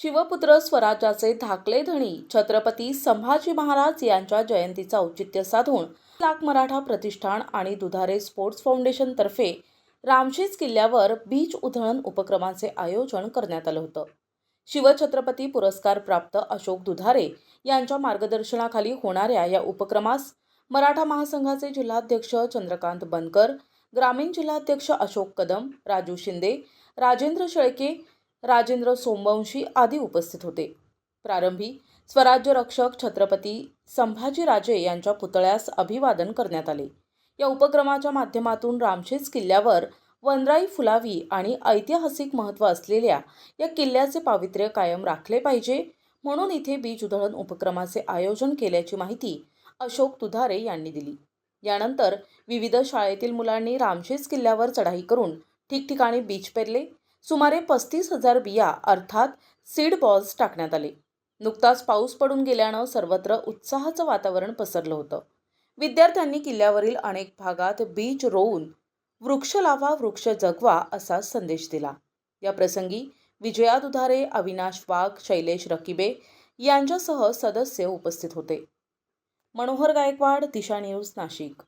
शिवपुत्र स्वराज्याचे धाकले धणी छत्रपती संभाजी महाराज यांच्या जयंतीचा औचित्य साधून लाख मराठा प्रतिष्ठान आणि दुधारे स्पोर्ट्स फाउंडेशनतर्फे रामशेज किल्ल्यावर बीच उधळण उपक्रमाचे आयोजन करण्यात आलं होतं. शिवछत्रपती पुरस्कार प्राप्त अशोक दुधारे यांच्या मार्गदर्शनाखाली होणाऱ्या या उपक्रमास मराठा महासंघाचे जिल्हाध्यक्ष चंद्रकांत बनकर ग्रामीण जिल्हाध्यक्ष अशोक कदम राजू शिंदे राजेंद्र शेळके राजेंद्र सोमवंशी आदी उपस्थित होते. प्रारंभी स्वराज्य रक्षक छत्रपती संभाजीराजे यांच्या पुतळ्यास अभिवादन करण्यात आले. या उपक्रमाच्या माध्यमातून रामशेज किल्ल्यावर वनराई फुलावी आणि ऐतिहासिक महत्त्व असलेल्या या किल्ल्याचे पावित्र्य कायम राखले पाहिजे. म्हणून इथे बीज उधळण उपक्रमाचे आयोजन केल्याची माहिती अशोक तुधारे यांनी दिली. यानंतर विविध शाळेतील मुलांनी रामशेज किल्ल्यावर चढाई करून ठिकठिकाणी बीज पेरले. सुमारे पस्तीस हजार बिया अर्थात सीड बॉल्स टाकण्यात आले. नुकताच पाऊस पडून गेल्यानं सर्वत्र उत्साहाचं वातावरण पसरलं होतं. विद्यार्थ्यांनी किल्ल्यावरील अनेक भागात बीज रोवून वृक्ष लावा वृक्ष जगवा असा संदेश दिला. या प्रसंगी विजया दुधारे अविनाश वाघ शैलेश रकिबे यांच्यासह सदस्य उपस्थित होते. मनोहर गायकवाड दिशा न्यूज नाशिक.